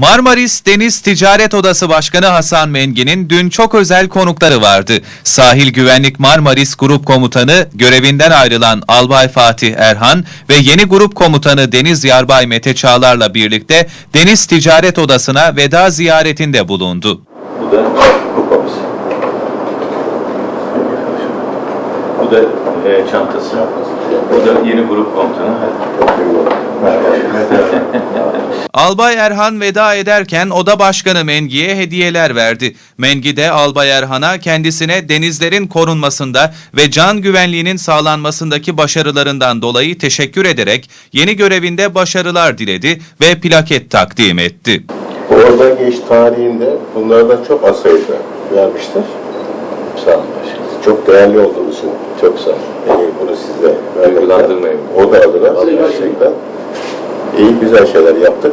Marmaris Deniz Ticaret Odası Başkanı Hasan Mengi'nin dün çok özel konukları vardı. Sahil Güvenlik Marmaris Grup Komutanı, görevinden ayrılan Albay Fatih Erhan ve yeni grup komutanı Deniz Yarbay Mete Çağlar'la birlikte Deniz Ticaret Odası'na veda ziyaretinde bulundu. Bu da kupamız. Bu da e, çantası. Bu da yeni grup komutanı. Albay Erhan veda ederken oda başkanı Mengi'ye hediyeler verdi. Mengi de Albay Erhan'a kendisine denizlerin korunmasında ve can güvenliğinin sağlanmasındaki başarılarından dolayı teşekkür ederek yeni görevinde başarılar diledi ve plaket takdim etti. Orada geç tarihinde bunlardan çok az sayıda vermiştir. Sağ olun başkanım. Çok değerli olduğunuz için çok sağ olun. Yani bunu size Duygulandırmayın. O da adına gerçekten iyi güzel şeyler yaptık.